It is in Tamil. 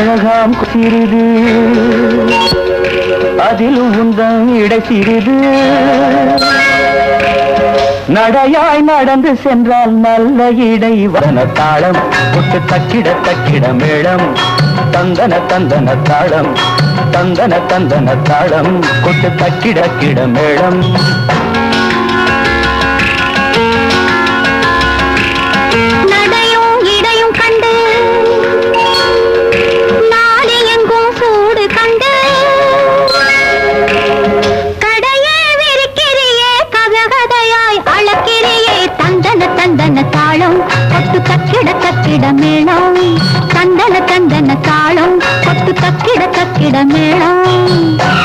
அழகாம் சிறிது அதிலும் உந்தன் இடை சிறிது. நடையாய் நடந்து சென்றால் நல்ல இடை வன தாளம் கொட்டு தக்கிட தக்கிட மேளம் தந்தன தந்தன தாளம் தந்தன தந்தன தாளம் கொட்டு தக்கிட கிட மேளம். தாளம் கொட்டு கக்கிட கக்கிட மேளம். தந்தன தந்தன தாளம். கொட்டு கக்கிட கக்கிட மேளம்.